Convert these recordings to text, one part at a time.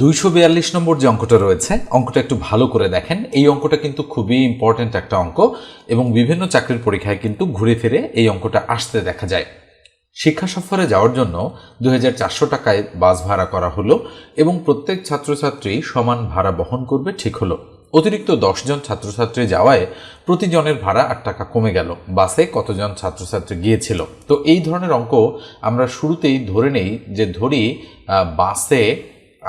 দুইশো বিয়াল্লিশ নম্বর যে অঙ্কটা রয়েছে, অঙ্কটা একটু ভালো করে দেখেন। এই অঙ্কটা কিন্তু খুবই ইম্পর্ট্যান্ট একটা অঙ্ক এবং বিভিন্ন চাকরির পরীক্ষায় কিন্তু ঘুরে ফিরে এই অঙ্কটা আসতে দেখা যায়। শিক্ষা সফরে যাওয়ার জন্য দুহাজার চারশো টাকায় বাস ভাড়া করা হলো এবং প্রত্যেক ছাত্রছাত্রী সমান ভাড়া বহন করবে ঠিক হলো। অতিরিক্ত দশজন ছাত্রছাত্রী যাওয়ায় প্রতিজনের ভাড়া আট টাকা কমে গেল। বাসে কতজন ছাত্রছাত্রী গিয়েছিল? তো এই ধরনের অঙ্ক আমরা শুরুতেই ধরে নেই যে ধরি বাসে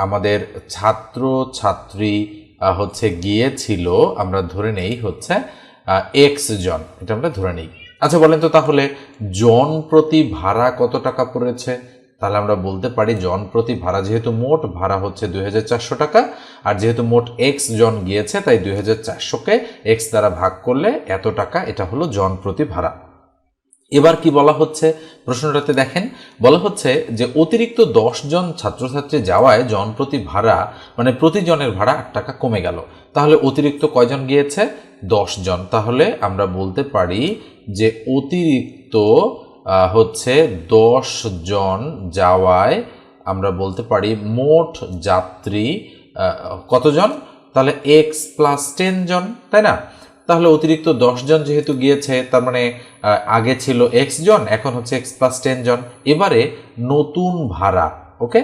আমাদের ছাত্র ছাত্রী হচ্ছে গিয়েছিল, আমরা ধরে নেই হচ্ছে এক্স জন এটা আমরা ধরে নেই। আচ্ছা বলেন তো তাহলে, জন প্রতি ভাড়া কত টাকা পড়েছে? তাহলে আমরা বলতে পারি, জন প্রতি ভাড়া, যেহেতু মোট ভাড়া হচ্ছে দুই হাজার চারশো টাকা, আর যেহেতু মোট এক্স জন গিয়েছে, তাই দুই হাজার চারশোকে এক্স দ্বারা ভাগ করলে এত টাকা, এটা হলো জন প্রতি ভাড়া। এবার কি বলা হচ্ছে? প্রশ্নটাতে দেখেন, বলা হচ্ছে যে অতিরিক্ত জন ছাত্রছাত্রী যাওয়ায় জন প্রতি ভাড়া মানে প্রতিজনের ভাড়া আট টাকা কমে গেল। তাহলে অতিরিক্ত কয়জন গিয়েছে? জন। তাহলে আমরা বলতে পারি যে অতিরিক্ত হচ্ছে দশ জন যাওয়ায় আমরা বলতে পারি মোট যাত্রী কতজন? তাহলে এক্স প্লাস টেন জন, তাই না? তাহলে অতিরিক্ত জন যেহেতু গিয়েছে, তার মানে আগে ছিল এক্স জন, এখন হচ্ছে এক্স প্লাস টেন জন। এবারে নতুন ভাড়া, ওকে?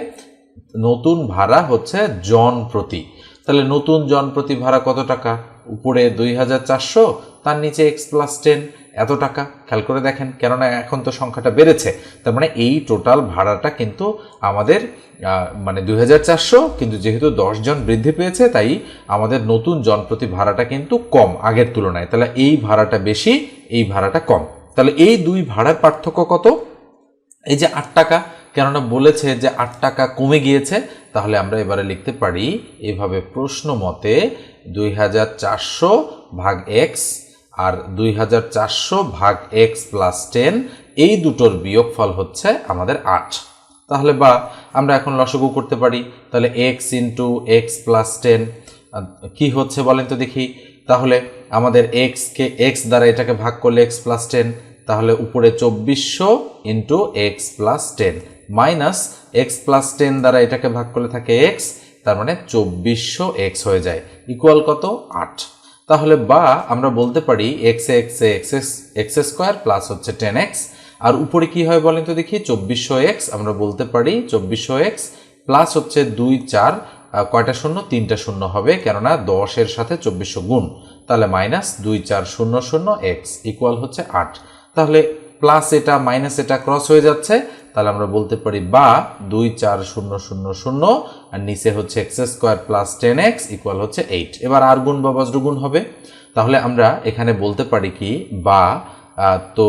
নতুন ভাড়া হচ্ছে জন প্রতি। তাহলে নতুন জন প্রতি ভাড়া কত টাকা? উপরে দুই হাজার চারশো, তার নিচে এক্স প্লাস টেন এত টাকা। খেয়াল করে দেখেন, কেননা এখন তো সংখ্যাটা বেড়েছে। তার মানে এই টোটাল ভাড়াটা কিন্তু আমাদের মানে দুই হাজার চারশো, কিন্তু যেহেতু জন বৃদ্ধি পেয়েছে, তাই আমাদের নতুন জনপ্রতি ভাড়াটা কিন্তু কম আগের তুলনায়। তাহলে এই ভাড়াটা বেশি, এই ভাড়াটা কম। তাহলে এই দুই ভাড়ার পার্থক্য কত? এই যে আট টাকা, কেননা বলেছে যে আট টাকা কমে গিয়েছে তাহলে আমরা এবারে লিখতে পারি এভাবে প্রশ্ন মতে দুই হাজার চারশো ভাগ এক্স আর দুই হাজার চারশো ভাগ এক্স প্লাস টেন এই দুটোর বিয়োগফল হচ্ছে আমাদের আট। তাহলে বা আমরা এখন লসগু করতে পারি। তাহলে x into x plus ten কী হচ্ছে বলেন তো দেখি। তাহলে আমাদের এক্সকে এক্স দ্বারা এটাকে ভাগ করলে এক্স প্লাস টেন তাহলে উপরে চব্বিশশো into x plus ten minus x plus ten দ্বারা এটাকে ভাগ করলে থাকে এক্স, তার মানে চব্বিশশো এক্স হয়ে যায় ইকুয়াল কত? আট। তাহলে বা আমরা বলতে পারি x x x x square plus হচ্ছে টেন এক্স, আর উপরে কি হয় বলেন তো দেখি? চব্বিশশো এক্স, আমরা বলতে পারি চব্বিশশো এক্স প্লাস হচ্ছে দুই চার কয়টা শূন্য? তিনটা শূন্য হবে, কেননা দশের সাথে চব্বিশশো গুণ। তাহলে মাইনাস দুই চার শূন্য শূন্য এক্স ইকুয়াল হচ্ছে আট। তাহলে প্লাস এটা, মাইনাস এটা ক্রস হয়ে যাচ্ছে তাহলে আমরা বলতে পারি বা দুই চার শূন্য শূন্য শূন্য, আর নিচে হচ্ছে x square plus ten x equal হচ্ছে এইট এবার আর গুণ বা বজ্রগুণ হবে। তাহলে আমরা এখানে বলতে পারি কি, বা তো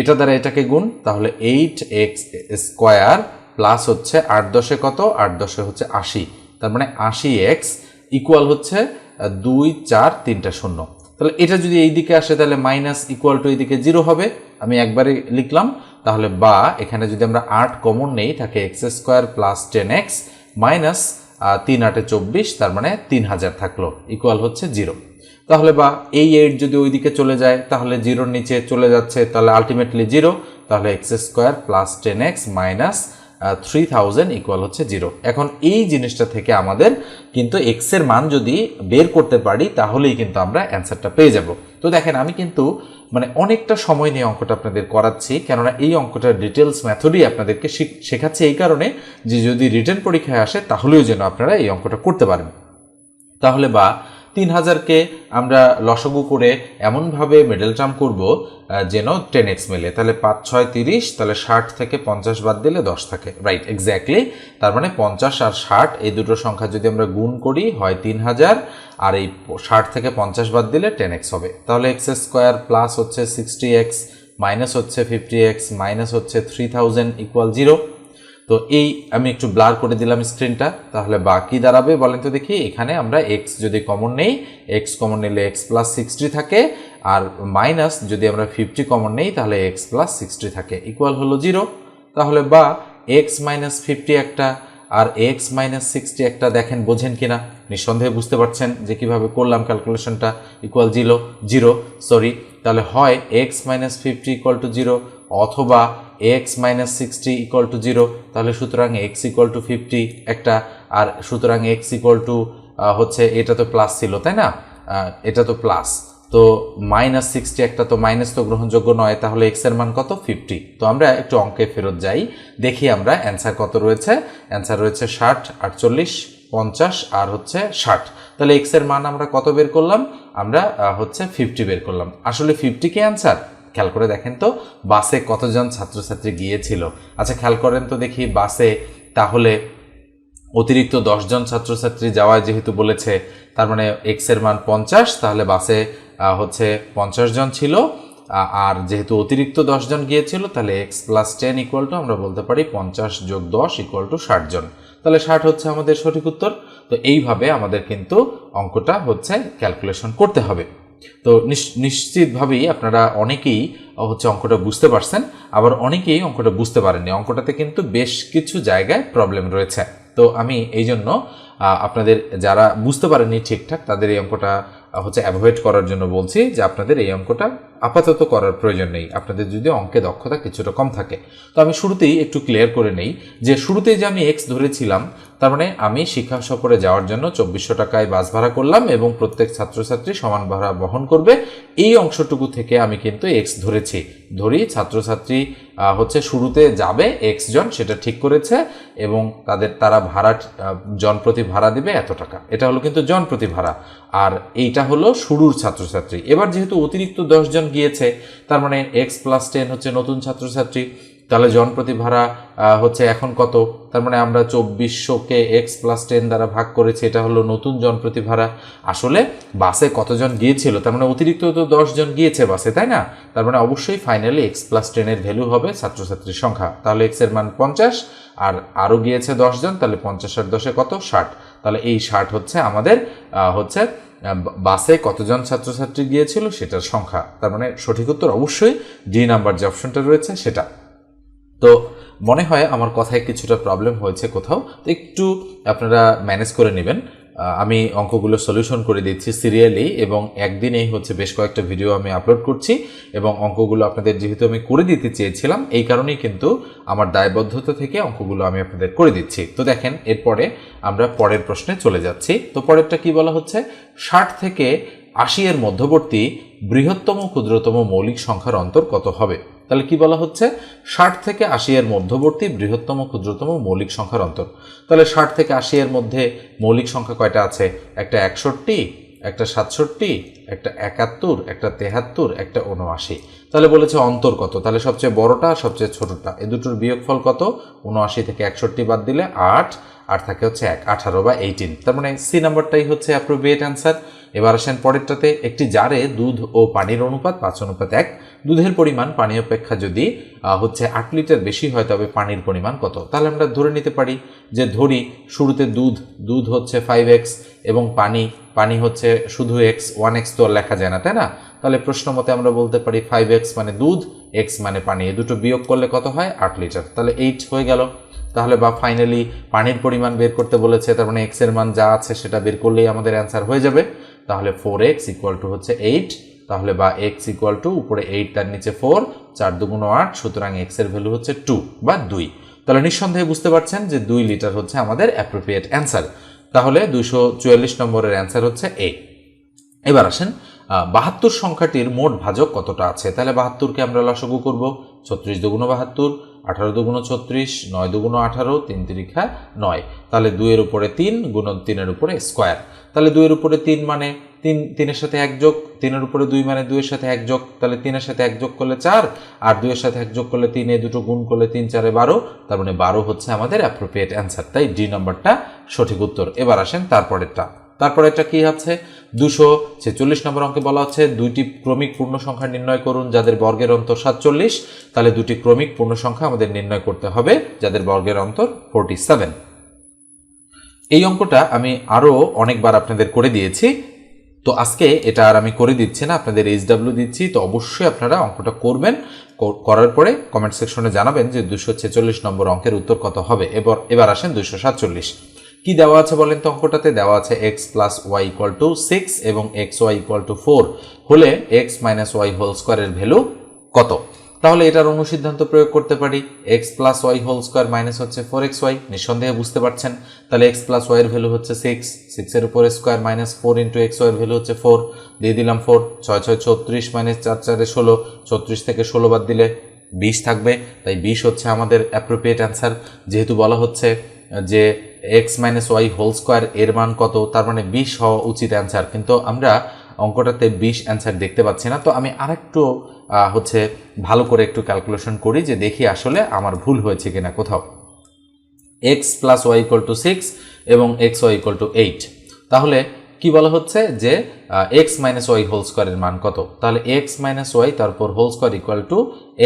এটা দ্বারা এটাকে গুণ, তাহলে এইট এক্স স্কোয়ার প্লাস হচ্ছে আট দশে কত? আট দশে হচ্ছে আশি। তার মানে আশি এক্স ইকুয়াল হচ্ছে দুই, চার, তিনটা শূন্য। তাহলে এটা যদি এই দিকে আসে, তাহলে মাইনাস ইকুয়াল টু এইদিকে জিরো হবে। আমি একবারে লিখলাম। তাহলে বা এখানে যদি আমরা আট কমন নেই, থাকে x square plus ten x minus তিন আটে চব্বিশ, তার মানে তিন হাজার থাকল ইকুয়াল হচ্ছে জিরো তাহলে বা এই এইট যদি ওইদিকে চলে যায়, তাহলে জিরোর নিচে চলে যাচ্ছে, তাহলে আলটিমেটলি জিরো তাহলে x square plus ten x minus three thousand equal হচ্ছে জিরো এখন এই জিনিসটা থেকে আমাদের কিন্তু এক্সের মান যদি বের করতে পারি, তাহলেই কিন্তু আমরা অ্যান্সারটা পেয়ে যাব। তো দেখেন, আমি কিন্তু মানে অনেকটা সময় নিয়ে অঙ্কটা আপনাদের করাচ্ছি, কেননা এই অঙ্কটার ডিটেলস মেথডই আপনাদেরকে শিখ- শেখাচ্ছি এই কারণে যে যদি রিটার্ন পরীক্ষায় আসে, তাহলেও যেন আপনারা এই অঙ্কটা করতে পারেন। তাহলে বা তিন হাজারকে আমরা লসগু করে এমনভাবে মেডেল টার্ম করব যেন টেন এক্স মেলে। তাহলে পাঁচ, ছয়, তিরিশ, তাহলে ষাট থেকে পঞ্চাশ বাদ দিলে দশ থাকে। রাইট এক্স্যাক্টলি তার মানে পঞ্চাশ আর ষাট, এই দুটো সংখ্যা যদি আমরা গুণ করি, হয় তিন হাজার আর এই ষাট থেকে পঞ্চাশ বাদ দিলে টেন এক্স হবে। তাহলে এক্স স্কোয়ার প্লাস হচ্ছে সিক্সটি এক্স মাইনাস হচ্ছে ফিফটি এক্স মাইনাস হচ্ছে থ্রি থাউজেন্ড ইকুয়াল জিরো তো এই আমি একটু ব্লার করে দিলাম স্ক্রিনটা, তাহলে বাকি দাঁড়াবে। বলেন তো দেখি, এখানে আমরা এক্স যদি কমন নেই এক্স কমন নিলে এক্স প্লাস সিক্সটি থাকে, আর মাইনাস যদি আমরা ফিফটি কমন নেই, তাহলে এক্স প্লাস সিক্সটি থাকে। ইকুয়াল হলো জিরো তাহলে বা এক্স মাইনাস ফিফটি একটা, আর এক্স মাইনাস সিক্সটি একটা দেখেন, বোঝেন কিনা? নিঃসন্দেহে বুঝতে পারছেন যে কীভাবে করলাম ক্যালকুলেশনটা ইকুয়াল জিরো জিরো সরি তাহলে হয় x minus fifty equal to zero অথবা x minus sixty equal to zero তাহলে সুতরাং এক্স ইকুয়াল টু ফিফটি একটা, আর সুতরাং এক্স ইকুয়াল টু হচ্ছে এটা তো প্লাস ছিল, তাই না? এটা তো প্লাস তো মাইনাস সিক্সটি একটা তো মাইনাস তো গ্রহণযোগ্য নয়, তাহলে এক্সের মান কত? ফিফটি তো আমরা একটু অঙ্কে ফেরত যাই, দেখি আমরা অ্যান্সার কত রয়েছে। অ্যান্সার রয়েছে ষাট, আটচল্লিশ, পঞ্চাশ, আর হচ্ছে ষাট। তাহলে এক্সের মান আমরা কত বের করলাম? আমরা হচ্ছে ফিফটি বের করলাম। আসলে ফিফটি কি অ্যান্সার খেয়াল করে দেখেন তো, বাসে কতজন ছাত্রছাত্রী গিয়েছিল? আচ্ছা খেয়াল করেন তো দেখি বাসে তাহলে অতিরিক্ত দশজন ছাত্রছাত্রী যাওয়ায় যেহেতু বলেছে, তার মানে এক্সের মান পঞ্চাশ, তাহলে বাসে হচ্ছে পঞ্চাশ জন ছিল আর যেহেতু অতিরিক্ত দশজন গিয়েছিল, তাহলে x plus ten equal to আমরা বলতে পারি পঞ্চাশ যোগ দশ ইকুয়াল টু ষাট জন। তাহলে ষাট হচ্ছে আমাদের সঠিক উত্তর, তো এইভাবে আমাদের কিন্তু অঙ্কটা হচ্ছে ক্যালকুলেশন করতে হবে। তো নিশ- নিশ্চিতভাবেই আপনারা অনেকেই হচ্ছে অঙ্কটা বুঝতে পারছেন। আবার অনেকেই অঙ্কটা বুঝতে পারেননি। অঙ্কটাতে কিন্তু বেশ কিছু জায়গায় প্রবলেম রয়েছে। তো আমি এই জন্য আপনাদের যারা বুঝতে পারেননি ঠিকঠাক, তাদের এই অঙ্কটা হচ্ছে অ্যাভয়েড করার জন্য বলছি যে আপনাদের এই অঙ্কটা আপাতত করার প্রয়োজন নেই। আপনাদের যদি অঙ্কে দক্ষতা কিছুটা কম থাকে। তো আমি শুরুতেই একটু ক্লিয়ার করে নেই যে শুরুতেই যে আমি এক্স ধরেছিলাম, তার মানে আমি শিক্ষা সফরে যাওয়ার জন্য চব্বিশশো টাকায় বাস ভাড়া করলাম এবং প্রত্যেক ছাত্রছাত্রী সমান ভাড়া বহন করবে। এই অংশটুকু থেকে আমি কিন্তু এক্স ধরেছি। ধরি ছাত্রছাত্রী হচ্ছে শুরুতে যাবে এক্স জন, সেটা ঠিক করেছে এবং তাদের, তারা ভাড়া জন প্রতি ভাড়া দিবে এত টাকা। এটা হলো কিন্তু জন প্রতি ভাড়া। আর এইটা হলো শুরুর ছাত্রছাত্রী। এবার যেহেতু অতিরিক্ত দশ জন গিয়েছে, তার মানে এক্স প্লাস টেন হচ্ছে নতুন ছাত্রছাত্রী, তাহলে জন প্রতি ভাড়া হচ্ছে এখন কত? তার মানে আমরা চব্বিশশোকে এক্স প্লাস টেন দ্বারা ভাগ করেছি, এটা হলো নতুন জন প্রতি ভাড়া। আসলে বাসে কতজন গিয়েছিল? তার মানে অতিরিক্ত তো দশ জন গিয়েছে বাসে তাই না? তার মানে অবশ্যই ফাইনালি এক্স প্লাস টেনের ভ্যালু হবে ছাত্রছাত্রীর সংখ্যা। তাহলে এক্সের মান পঞ্চাশ, আর আরও গিয়েছে দশ জন তাহলে পঞ্চাশ আর দশে কত? ষাট। তাহলে এই ষাট হচ্ছে আমাদের হচ্ছে বাসে কতজন ছাত্রছাত্রী গিয়েছিল সেটার সংখ্যা, তার মানে সঠিক উত্তর অবশ্যই ডি নাম্বার যে অপশনটা রয়েছে সেটা। তো মনে হয় আমার কথায় কিছুটা প্রবলেম হয়েছে কোথাও, তো একটু আপনারা ম্যানেজ করে নেবেন। আমি অঙ্কগুলো সলিউশন করে দিচ্ছি সিরিয়ালি এবং একদিনেই হচ্ছে বেশ কয়েকটা ভিডিও আমি আপলোড করছি এবং অঙ্কগুলো আপনাদের যেহেতু আমি করে দিতে চেয়েছিলাম, এই কারণেই কিন্তু আমার দায়বদ্ধতা থেকে অঙ্কগুলো আমি আপনাদের করে দিচ্ছি। তো দেখেন, এরপরে আমরা পরের প্রশ্নে চলে যাচ্ছি। তো পরেরটা কি বলা হচ্ছে? ষাট থেকে আশি এর মধ্যবর্তী বৃহত্তম ক্ষুদ্রতম মৌলিক সংখ্যার অন্তর কত হবে? তাহলে কি বলা হচ্ছে? ষাট থেকে আশি এর মধ্যবর্তী বৃহত্তম ক্ষুদ্রতম মৌলিক সংখ্যার অন্তর। তাহলে ষাট থেকে আশি এর মধ্যে মৌলিক সংখ্যা কয়টা আছে? একটা একষট্টি একটা সাতষট্টি, একটা একাত্তর, একটা তেহাত্তর, একটা উনআশি তাহলে বলেছে অন্তর কত? তাহলে সবচেয়ে বড়টা, সবচেয়ে ছোটটা। এ দুটোর বিয়োগফল কত? উনআশি থেকে একষট্টি বাদ দিলে আট, আর থাকে হচ্ছে এক, আঠারো বা এইটিন তার মানে সি নাম্বারটাই হচ্ছে অ্যাপ্রোপ্রিয়েট অ্যান্সার এবার আসেন পরেরটাতে, একটি জারে দুধ ও পানির অনুপাত, পাঁচ অনুপাত এক দুধের পরিমাণ, পানি অপেক্ষা যদি হচ্ছে আট লিটার বেশি হয়, তবে পানির পরিমাণ কত? তাহলে আমরা ধরে নিতে পারি যে ধরি শুরুতে দুধ দুধ হচ্ছে ফাইভ এক্স এবং পানি পানি হচ্ছে শুধু এক্স ওয়ান এক্স তো আর লেখা যায় না, তাই না? তাহলে প্রশ্ন মতে আমরা বলতে পারি ফাইভ এক্স মানে দুধ এক্স মানে পানি। এই দুটো বিয়োগ করলে কত হয়? আট লিটার। তাহলে এইট হয়ে গেল। তাহলে বা ফাইনালি পানির পরিমাণ বের করতে বলেছে, তার মানে এক্সের মান যা আছে সেটা বের করলেই আমাদের অ্যান্সার হয়ে যাবে। তাহলে ফোর এক্স ইকুয়াল টু হচ্ছে এইট তাহলে বা এক্স ইকুয়াল টু উপরে এইট তার নিচে ফোর চার দুগুণ আট, সুতরাং এক্সের ভ্যালু হচ্ছে টু বা দুই। তাহলে নিঃসন্দেহে বুঝতে পারছেন যে দুই লিটার হচ্ছে আমাদের অ্যাপ্রোপ্রিয়েট অ্যান্সার তাহলে দুশো চুয়াল্লিশ নম্বরের অ্যান্সার হচ্ছে এ এবার আসেন বাহাত্তর সংখ্যাটির মোট ভাজক কতটা আছে? তাহলে বাহাত্তরকে আমরা লসগু করব, ছত্রিশ দুগুণ বাহাত্তর আঠারো দুগুণ ছত্রিশ, নয় দুগুণ আঠারো, তিন তিরিখা নয়। তাহলে দুইয়ের উপরে তিন গুণন তিনের উপরে স্কোয়ার। তাহলে দুইয়ের উপরে তিন মানে তিন, তিনের সাথে এক যোগ, তিনের উপরে দুই মানে দুইয়ের সাথে এক যোগ। তাহলে তিনের সাথে এক যোগ করলে চার, আর দুইয়ের সাথে এক যোগ করলে তিন, এ দুটো গুণ করলে তিন, চারে বারো। তার মানে বারো হচ্ছে আমাদের অ্যাপ্রোপ্রিয়েট অ্যান্সার তাই ডি নম্বরটা সঠিক উত্তর। এবার আসেন তারপরেরটা। তারপরে এটা কি আছে? দুশো ছেচল্লিশ নম্বর অঙ্কে বলা হচ্ছে দুইটি ক্রমিক পূর্ণ সংখ্যা নির্ণয় করুন যাদের বর্গের অন্তর সাতচল্লিশ, তাহলে দুটি ক্রমিক পূর্ণ সংখ্যা আমাদের নির্ণয় করতে হবে যাদের বর্গের অন্তর ফোরটি সেভেন এই অঙ্কটা আমি আরও অনেকবার আপনাদের করে দিয়েছি। তো আজকে এটা আর আমি করে দিচ্ছি না, আপনাদের এইচ ডাব্লিউ দিচ্ছি, তো অবশ্যই আপনারা অঙ্কটা করবেন। করার পরে কমেন্ট সেকশনে জানাবেন যে দুশো ছেচল্লিশ নম্বর অঙ্কের উত্তর কত হবে। এবার এবার আসেন দুশো সাতচল্লিশ। কি দেওয়া আছে বলেন? তো অঙ্কটাতে দেওয়া আছে x plus y equal to six এবং x y equal to four হলে এক্স মাইনাস ওয়াই হোল স্কোয়ারের ভ্যালু কত? তাহলে এটার অনুসিদ্ধান্ত প্রয়োগ করতে পারি। X plus y whole square minus হচ্ছে ফোর এক্স ওয়াই নিঃসন্দেহে বুঝতে পারছেন? তাহলে এক্স প্লাস ওয়াইয়ের ভ্যালু হচ্ছে সিক্স সিক্সের উপরে square minus four into x ওয়াইয়ের ভ্যালু হচ্ছে ফোর দিয়ে দিলাম ফোর ছয় ছয়, ছত্রিশ মাইনাস চার, চারে ষোলো, ছত্রিশ থেকে ষোলো বাদ দিলে বিশ থাকবে। তাই বিশ হচ্ছে আমাদের অ্যাপ্রোপ্রিয়েট অ্যান্সার যেহেতু বলা হচ্ছে যে x minus y whole square এর মান কত, তার মানে বিশ হওয়া উচিত অ্যান্সার কিন্তু আমরা অঙ্কটাতে বিশ অ্যান্সার দেখতে পাচ্ছি না। তো আমি আরেকটু হচ্ছে ভালো করে একটু ক্যালকুলেশন করি যে দেখি আসলে আমার ভুল হয়েছে কিনা কোথাও। X plus y equal to six এবং x y equal to eight তাহলে কি বলা হচ্ছে? যে এক্স মাইনাস ওয়াই হোল স্কোয়ারের মান কত? তাহলে এক্স মাইনাস ওয়াই তারপর whole square equal to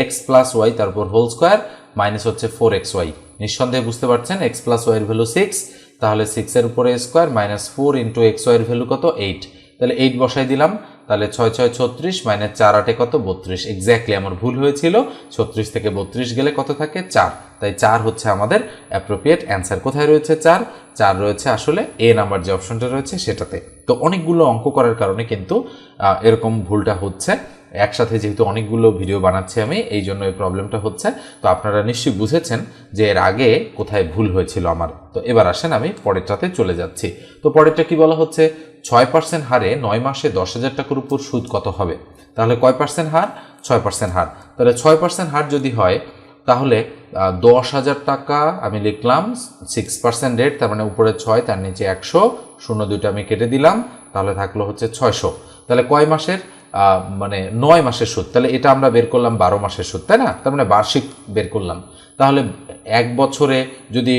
x plus y তারপর হোল স্কোয়ার মাইনাস হচ্ছে ফোর এক্স ওয়াই নিঃসন্দেহে বুঝতে পারছেন? এক্স প্লাস ওয়াইয়ের ভ্যালু সিক্স তাহলে সিক্সের উপরে square minus four into x ওয়াইয়ের ভ্যালু কত? এইট তাহলে এইট বসাই দিলাম। তাহলে ছয় ছয় ছত্রিশ মাইনাস চার আটে কত? বত্রিশ। এক্স্যাক্টলি আমার ভুল হয়েছিল। ছত্রিশ থেকে বত্রিশ গেলে কত থাকে? চার। তাই চার হচ্ছে আমাদের অ্যাপ্রোপ্রিয়েট অ্যান্সার কোথায় রয়েছে চার? চার রয়েছে আসলে এ নাম্বার যে অপশনটা রয়েছে সেটাতে। তো অনেকগুলো অঙ্ক করার কারণে কিন্তু এরকম ভুলটা হচ্ছে। একসাথে যেহেতু অনেকগুলো ভিডিও বানাচ্ছি আমি, এই জন্য এই প্রবলেমটা হচ্ছে। তো আপনারা নিশ্চয়ই বুঝেছেন যে এর আগে কোথায় ভুল হয়েছিল আমার। তো এবার আসেন আমি পরেরটাতে চলে যাচ্ছি। তো পরেরটা কি বলা হচ্ছে? ছয় পার্সেন্ট হারে নয় মাসে দশ হাজার টাকার উপর সুদ কত হবে? তাহলে কয় পার্সেন্ট হার? ছয় পার্সেন্ট হার। তাহলে ছয় পার্সেন্ট হার যদি হয়, তাহলে দশ হাজার টাকা আমি লিখলাম সিক্স পার্সেন্ট রেট তার মানে উপরে ছয়, তার নিচে একশো, শূন্য দুইটা আমি কেটে দিলাম, তাহলে থাকল হচ্ছে ছয়শো। তাহলে কয় মাসের মানে নয় মাসের সুদ? তাহলে এটা আমরা বের করলাম বারো মাসের সুদ, তাই না? তার মানে বার্ষিক বের করলাম। তাহলে এক বছরে যদি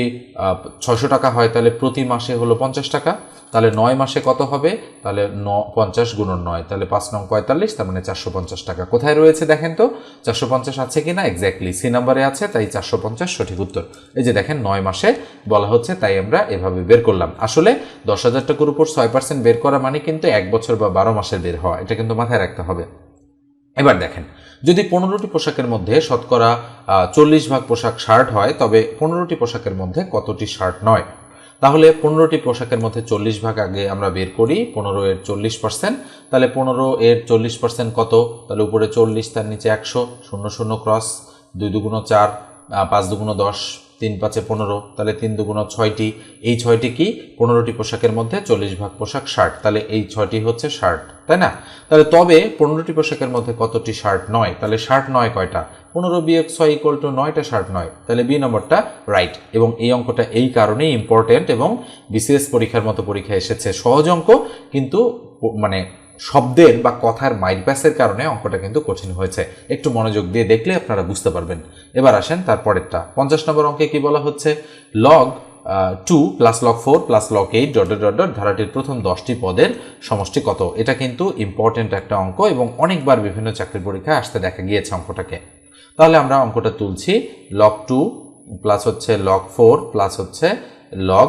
ছশো টাকা হয়, তাহলে প্রতি মাসে হলো পঞ্চাশ টাকা। তাহলে নয় মাসে কত হবে? তাহলে ন, পঞ্চাশ গুণন নয়, তাহলে পাঁচ নং পঁয়তাল্লিশ, তার মানে চারশো পঞ্চাশ টাকা। কোথায় রয়েছে দেখেন তো? চারশো পঞ্চাশ আছে কি না? এক্স্যাক্টলি সি নাম্বারে আছে, তাই চারশো পঞ্চাশ সঠিক উত্তর। এই যে দেখেন, নয় মাসে বলা হচ্ছে, তাই আমরা এভাবে বের করলাম। আসলে দশ হাজার টাকার উপর ছয় পার্সেন্ট বের করা মানে কিন্তু এক বছর বা বারো মাসের বের হওয়া, এটা কিন্তু মাথায় রাখতে হবে। এবার দেখেন যদি পনেরোটি পোশাকের মধ্যে শতকরা চল্লিশ ভাগ পোশাক শার্ট হয়, তবে পনেরোটি পোশাকের মধ্যে কতটি শার্ট নয়? তাহলে পনেরোটি পোশাকের মধ্যে চল্লিশ ভাগ আগে আমরা বের করি, পনেরো এর চল্লিশ পার্সেন্ট তাহলে পনেরো এর চল্লিশ পার্সেন্ট কত? তাহলে উপরে চল্লিশ, তার নিচে একশো, শূন্য শূন্য ক্রস দুই দুগুণ চার পাঁচ দুগুণ দশ তিন পাঁচে পনেরো, তাহলে তিন দুগুণ ছয়টি। এই ছয়টি কি? পনেরোটি পোশাকের মধ্যে চল্লিশ ভাগ পোশাক শার্ট তাহলে এই ছয়টি হচ্ছে শার্ট তাই না? তাহলে তবে পনেরোটি পোশাকের মধ্যে কতটি শার্ট নয়? তাহলে শার্ট নয় কয়টা? পনেরো বিয়োগ ছয় ইকুয়াল টু নয়টা শার্ট নয়। তাহলে বি নম্বরটা রাইট এবং এই অঙ্কটা এই কারণেই ইম্পর্টেন্ট এবং বিসিএস পরীক্ষার মতো পরীক্ষা এসেছে। সহজ অঙ্ক, কিন্তু মানে শব্দের বা কথার মাইলপ্যাসের কারণে অঙ্কটা কিন্তু কঠিন হয়েছে। একটু মনোযোগ দিয়ে দেখলে আপনারা বুঝতে পারবেন। এবার আসেন তারপরেরটা। পঞ্চাশ নম্বর অঙ্কে কি বলা হচ্ছে? Log two plus log four plus log eight dot dot dot ধারাটির প্রথম দশটি পদের সমষ্টি কত? এটা কিন্তু ইম্পর্টেন্ট একটা অঙ্ক এবং অনেকবার বিভিন্ন চাকরির পরীক্ষায় আসতে দেখা গিয়েছে অঙ্কটাকে। তাহলে আমরা অঙ্কটা তুলছি। লগ টু প্লাস হচ্ছে লগ ফোর প্লাস হচ্ছে log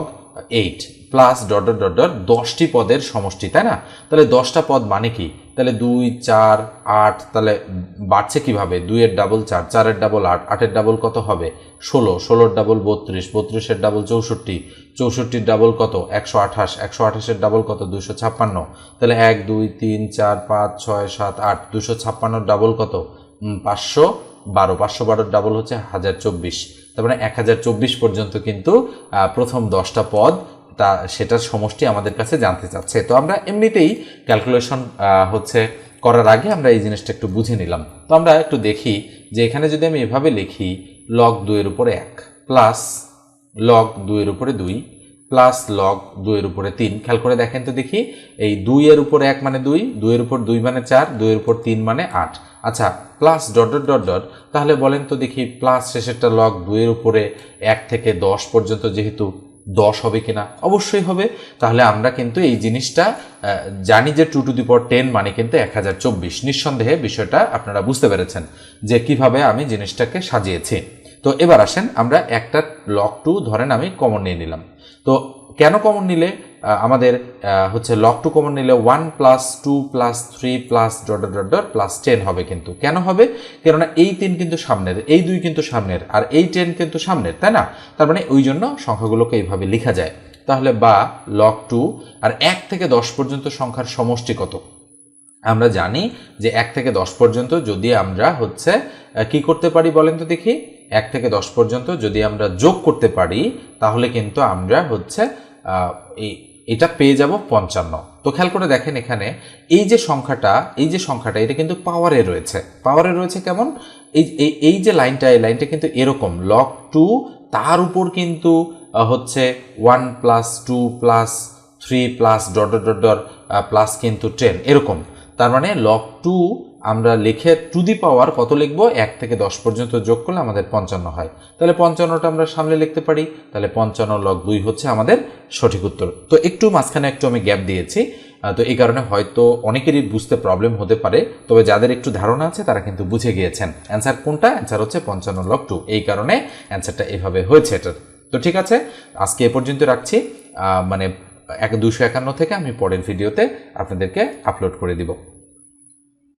eight plus dot dot dot dot দশটি পদের সমষ্টি, তাই না? তাহলে দশটা পদ মানে কি? তাহলে দুই, চার, আট, তাহলে বাড়ছে কীভাবে? দুইয়ের ডাবল চার, চারের ডাবল আট, আটের ডাবল কত হবে? ষোলো, ষোলোর ডাবল বত্রিশ, বত্রিশের ডাবল চৌষট্টি, চৌষট্টির ডাবল কত? একশো আঠাশ, একশো আঠাশের ডাবল কত? দুশো ছাপ্পান্ন। তাহলে এক, দুই, তিন, চার, পাঁচ, ছয়, সাত, আট দুশো ছাপ্পান্নর ডাবল কত? পাঁচশো বারো, পাঁচশো বারোর ডাবল হচ্ছে হাজার চব্বিশ। তার মানে এক হাজার চব্বিশ পর্যন্ত কিন্তু প্রথম দশটা পদ তা, সেটার সমষ্টি আমাদের কাছে জানতে চাচ্ছে। তো আমরা এমনিতেই ক্যালকুলেশন হচ্ছে করার আগে আমরা এই জিনিসটা একটু বুঝে নিলাম। তো আমরা একটু দেখি যে এখানে যদি আমি এভাবে লিখি লগ দুইয়ের উপরে এক প্লাস লগ দুইয়ের উপরে দুই প্লাস লগ দুইয়ের উপরে তিন। খেয়াল করে দেখেন তো দেখি, এই দুইয়ের উপর এক মানে দুই, দুইয়ের উপর দুই মানে চার, দুইয়ের উপর তিন মানে আট। আচ্ছা plus dot dot dot dot তাহলে বলেন তো দেখি প্লাস শেষেরটা লগ দুইয়ের উপরে এক থেকে দশ পর্যন্ত যেহেতু দশ হবে কিনা? অবশ্যই হবে। তাহলে আমরা কিন্তু এই জিনিসটা জানি যে টু টু দি পর টেন মানে কিন্তু এক হাজার চব্বিশ। নিঃসন্দেহে বিষয়টা আপনারা বুঝতে পেরেছেন যে কীভাবে আমি জিনিসটাকে সাজিয়েছি। তো এবার আসেন, আমরা একটা লক টু ধরেন আমি কমন নিয়ে নিলাম। তো কেন কমন নিলে? আমাদের হচ্ছে লক টু কমন নিলে one plus two plus three plus dot dot dot plus ten হবে কিন্তু। কেন হবে? কেননা এই তিন কিন্তু সামনের, এই দুই কিন্তু সামনের, আর এই টেন কিন্তু সামনের, তাই না? তার মানে ওই জন্য সংখ্যাগুলোকে এইভাবে লেখা যায়। তাহলে বা লক টু আর এক থেকে দশ পর্যন্ত সংখ্যার সমষ্টি কত? আমরা জানি যে এক থেকে দশ পর্যন্ত যদি আমরা হচ্ছে কি করতে পারি বলেন তো দেখি? এক থেকে দশ পর্যন্ত যদি আমরা যোগ করতে পারি, তাহলে কিন্তু আমরা হচ্ছে এই, এটা পেয়ে যাব পঞ্চান্ন। তো খেয়াল করে দেখেন এখানে, এই যে সংখ্যাটা, এই যে সংখ্যাটা, এটা কিন্তু পাওয়ারে রয়েছে। পাওয়ারে রয়েছে কেমন? এই, এই- যে লাইনটা এই লাইনটা কিন্তু এরকম। লক টু তার উপর কিন্তু হচ্ছে one plus two plus three plus dot dot dot plus কিন্তু টেন এরকম। তার মানে লক টু আমরা লিখে টু দি পাওয়ার কত লিখব? এক থেকে দশ পর্যন্ত যোগ করলে আমাদের পঞ্চান্ন হয়। তাহলে পঞ্চান্নটা আমরা সামনে লিখতে পারি। তাহলে পঞ্চান্ন লগ দুই হচ্ছে আমাদের সঠিক উত্তর। তো একটু মাঝখানে একটু আমি গ্যাপ দিয়েছি। তো এই কারণে হয়তো অনেকেরই বুঝতে প্রবলেম হতে পারে। তবে যাদের একটু ধারণা আছে, তারা কিন্তু বুঝে গিয়েছেন। অ্যান্সার কোনটা? অ্যান্সার হচ্ছে পঞ্চান্ন লগ টু এই কারণে অ্যান্সারটা এভাবে হয়েছে এটার। তো ঠিক আছে? আজকে এ পর্যন্ত রাখছি। মানে এক দুশো একান্ন থেকে আমি পরের ভিডিওতে আপনাদেরকে আপলোড করে দিব।